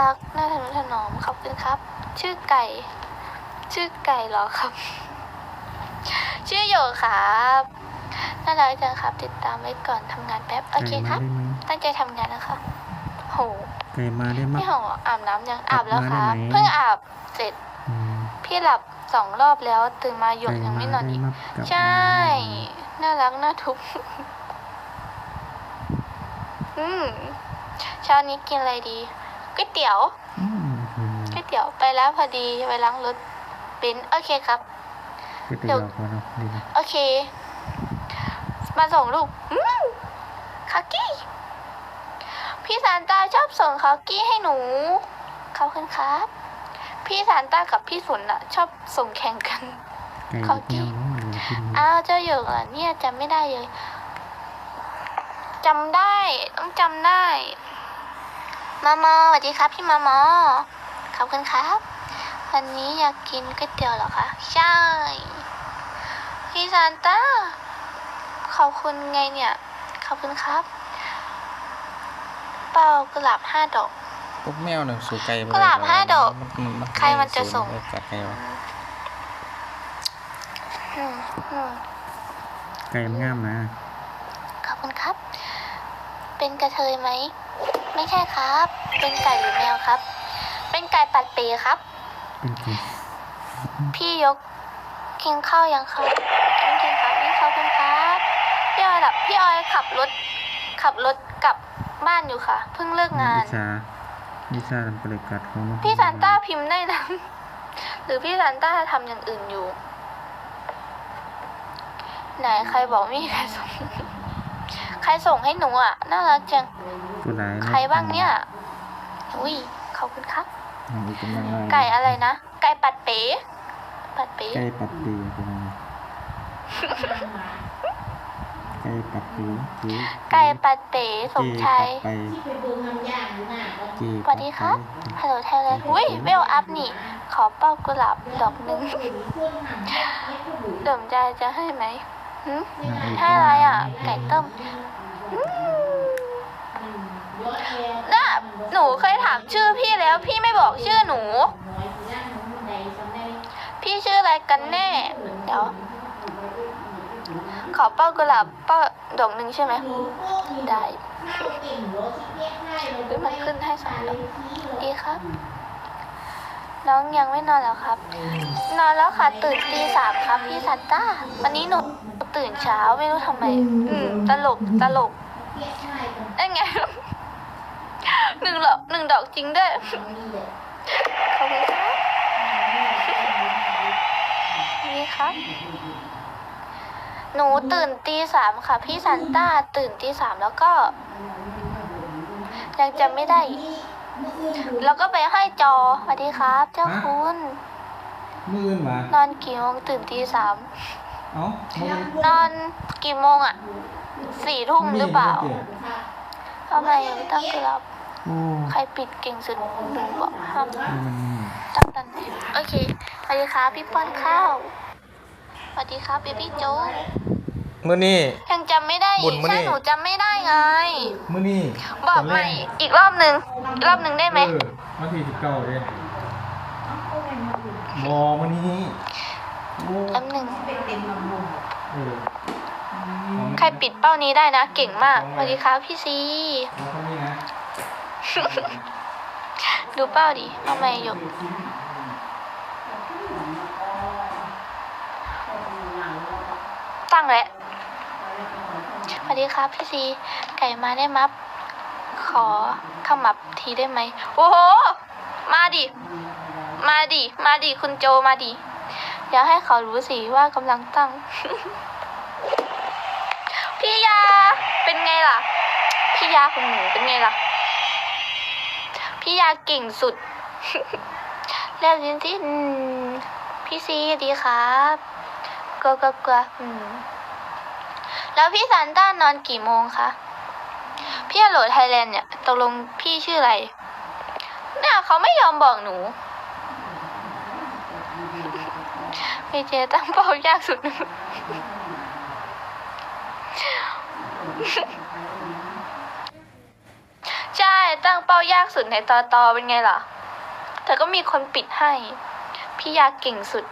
รักน่าทะนุถนอมขอบคุณครับ ชื่อไก่ ชื่อไก่เหรอครับ ชื่อโยครับน่ารักจังครับ ติดตามไว้ก่อนทำงานแป๊บโอเคครับไก่มาได้ไหมตั้งใจทำงานนะคะโหไก่มาได้มั้ยพี่หออาบน้ำยังอาบแล้วคมารับได้ไหมเพิ่งอาบเสร็จอืมพี่หลับสองรอบแล้วตื่นมาหยกยังไม่นอนอีกด้มั้ยกลับใช่ น่ารักน่าทุกอืมเช้านี้กินอะไรดี ก๋วยเตี๋ยวอืมอืมก๋วยเตี๋ยวไปแล้วพอดีไปล้างรถเป็นโอเคครับก๋วยเตี๋ยวพอเนาะดีนะโอเค มาส่งลูกอืมคากี้ พี่ซานต้าชอบส่งคากี้ให้หนูขอบคุณครับ พี่ซานต้ากับพี่สุนอะชอบส่งแข่งกันไก่ขอกิแก้นวเนาะเดี๋ยวกินอ้าวเจ้าหยกเหรอเนี่ยจำไม่ได้เลยจำได้ต้องจำได้ มามอสวัสดีครับพี่มามอขอบคุณครับ วันนี้อยากกินก๋วยเตี๋ยวเหรอคะ ใช่ พี่ซานต้า ขอบคุณไงเนี่ย ขอบคุณครับ เป่ากระหลาบห้าดอก พวกแมวหนึ่งสู่ไกลกุหลาบห้าดอกมันมันใครมันจะส่งเออกัดไกลวะอืมอืมไก่มันงามนะ ขอบคุณครับ เป็นกระเทยไหม ไม่ใช่ครับ เป็นไก่หรือแมวครับ เป็นไก่ปัดเปครับ เป็นไก่พี่ยกกินข้าวยังครับยังกินครับนี่ขอบคุณครับพี่ออยหลับพี่ออยขับรถ ขับรถกลับบ้านอยู่ค่ะ เพิ่งเลิกงานวิชาวิชาทำประกาศของน้องพี่ซานต้าพิมพ์ได้นะหรือพี่ซานต้าทำอย่างอื่นอยู่ ไหนใครบอกไม่มีใครส่ง ใครส่งให้หนูอะ น่ารักจัง ตัวร้ายนะใครบ้างเนี่ย อุ้ยขอบคุณครับน้องอีกกำลังไก่อะไรนะ ไก่ปัดเป๋ปัดเป๋ไก่ปัดปีกเป็นไงไก่ปัดปีจีไก่ปัดเป๋สมชัยไปไปเบิ่งน้ำย่างอยู่หน้าก็จีสวัสดีครับฮัลโหลไทยแลนด์อุ้ยเวลอัพนี่ ขอเป้ากุหลาบดอกหนึ่งเดิมใจจะให้ไหมหึให้อะไรอะ ไก่ต้มอืม น่ะหนูเคยถามชื่อพี่แล้วพี่ไม่บอกชื่อหนู พี่ชื่ออะไรกันแน่ เดี๋ยว ขอเป้ากุหลาบเป้าดอกหนึ่งใช่ไหม ได้หรือมันขึ้นให้สองดอกดีครับ น้องยังไม่นอนแล้วครับ นอนแล้วค่ะ ตื่นตีสามครับ พี่ซันต้า วันนี้หนูตื่นเช้าไม่รู้ทำไม อืม ตลก ตลกนั่นไง หนึ่งดอกหนึ่งดอกจริงด้วยขอบคุณครับนี่ครับ หนูตื่นตีสามค่ะ พี่ซันต้าตื่นตีสามแล้วก็ ยังจำไม่ได้อีกแล้วก็ไปห้อยจอสวัสดีครับ เจ้าคุณมื่นมานอนกี่โมงตื่นตีสามเอ้ามื่นนอนกี่โมงอะสี่ทุ่มหรือเปล่าทำไมยังไม่ตั้งกลับโอ้ ใครปิดเก่งสุดหนูบอกห้ามนี่มันนี่ตั้งตันไหนโอเคสวัสดีครับพี่ป้อนข้าวสวัสดีครับเบบี้โจมื่อนี้ยังจำไม่ได้บุอีญกมื้อใช่นี้ หนูจำไม่ได้ไง มื่อนี่บอกใหม่อีกรอบหนึ่งอีกรอบหนึ่งได้ไหมเออวันที่สิบเก้าเลยบอมื่อนี้โอ้แป๊บหนึ่งเออใครปิดเป้านี้ได้นะ เก่งมากสวัสดีครับพี่ซีเอาเท่านี้นะ ดูเป้าดิทำไมหยกตั้งแล้วสวัสดีครับพี่ซี ไก่มาได้มับ ขอขมับทีได้ไหม โอ้โห มาดิ มาดิ มาดิ คุณโจมาดิเดี๋ยวให้เขารู้สิว่ากำลังตั้ง พี่ยา เป็นไงล่ะ พี่ยาของหนูเป็นไงล่ะ พี่ยาเก่งสุดเรียกยินที่อืมพี่ซีดีครับกลัวกลัวกลัวแล้วพี่ซันต้านอนกี่โมงคะ พี่อโหลไทยแลนด์เนี่ยตกลงพี่ชื่ออะไรเนี่ยเขาไม่ยอมบอกหนูพีเจตั้งเป้ายากสุด ตั้งเป้ายากสุดในตอตอเป็นไงล่ะ แต่ก็มีคนปิดให้ พี่ยาเก่งสุด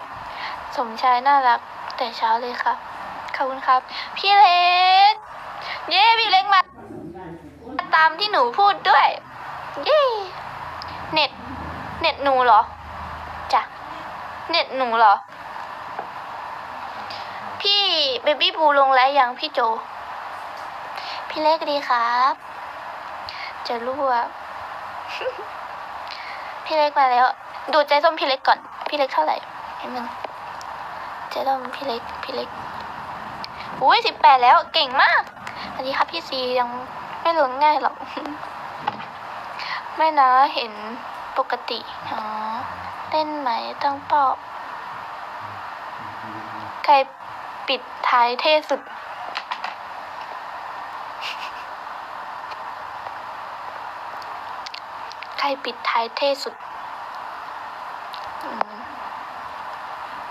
สมชายน่ารัก แต่เช้าเลยค่ะ ขอบคุณครับ พี่เล็ก เย้พี่เล็กมา ตามที่หนูพูดด้วย เย้ เน็ต เน็ตหนูเหรอ จ้ะ เน็ตหนูเหรอ พี่เบบี้บูลงแล้วยังพี่โจ พี่เล็กดีครับ จะรั่ว พี่เล็กมาแล้ว ดูใจส้มพี่เล็กก่อน พี่เล็กเท่าไหร่นิดนึงใจส้มพี่เล็ก พี่เล็กอุ้ยสิบแปดแล้ว เก่งมากสวัสดีครับพี่ซียังไม่ลงง่ายหรอก ไม่นะเห็นปกติ อ๋อ เล่นไหมตั้งเป้าใครปิดท้ายเท่สุด ใคร ปิดท้ายเท่สุดอืม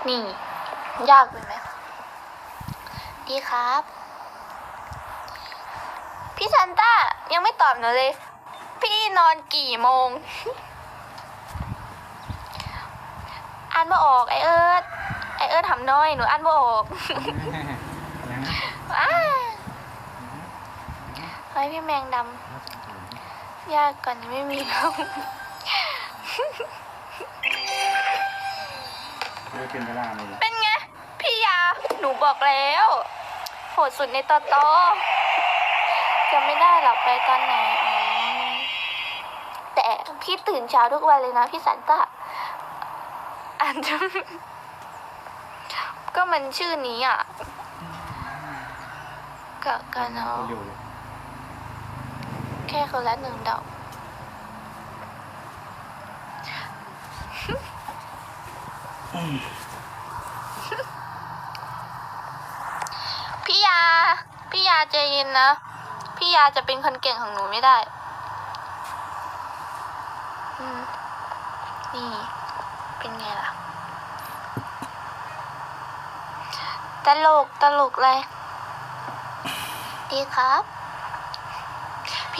นี่ ยากไปไหม ดีครับ พี่ซันต้า ยังไม่ตอบหนูเลย พี่นอนกี่โมง อ่านบ่ออกไอเอิร์ดไอเอิร์ดทำน้อย หนูอ่านบ่ออกยังอ้าเฮ้ยพี่แมงดำ ยากกว่านี้ไม่มีแล้วไม่เป็นเวลาเลยเป็นไง พี่ยา หนูบอกแล้ว โหดสุดในตอตอจะไม่ได้หรอกไปตอนไหนอ๋อแต่พี่ตื่นเช้าทุกวันเลยนะพี่สันตะอ่านก็มันชื่อนี้อะกะกันเอาเร็วเลย แค่คนละหนึ่งดอก พี่ยา พี่ยาใจเย็นนะ พี่ยาจะเป็นคนเก่งของหนูไม่ได้ นี่ เป็นไงล่ะ ตลก ตลกเลย ดีครับ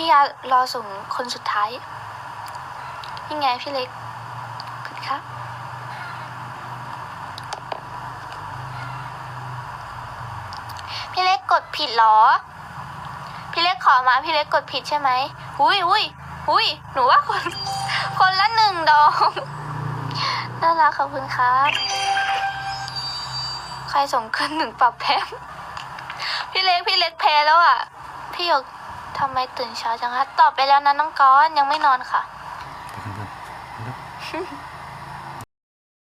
พี่ยารอส่งคนสุดท้ายนี่ไงพี่เล็กคุณครับพี่เล็กกดผิดหรอ พี่เล็กขอมาพี่เล็กกดผิดใช่ไหมอุ้ยอุ้ยอุ้ยหนูว่าคน คนละหนึ่งดอกน่ารักขอบคุณครับ ใครส่งขึ้นหนึ่งปรับแพ้พี่เล็กพี่เล็กแพ้แล้วอะ พี่หยก ทำไมตื่นเช้าจังคะ ตอบไปแล้วนะน้องก้อนยังไม่นอนค่ะ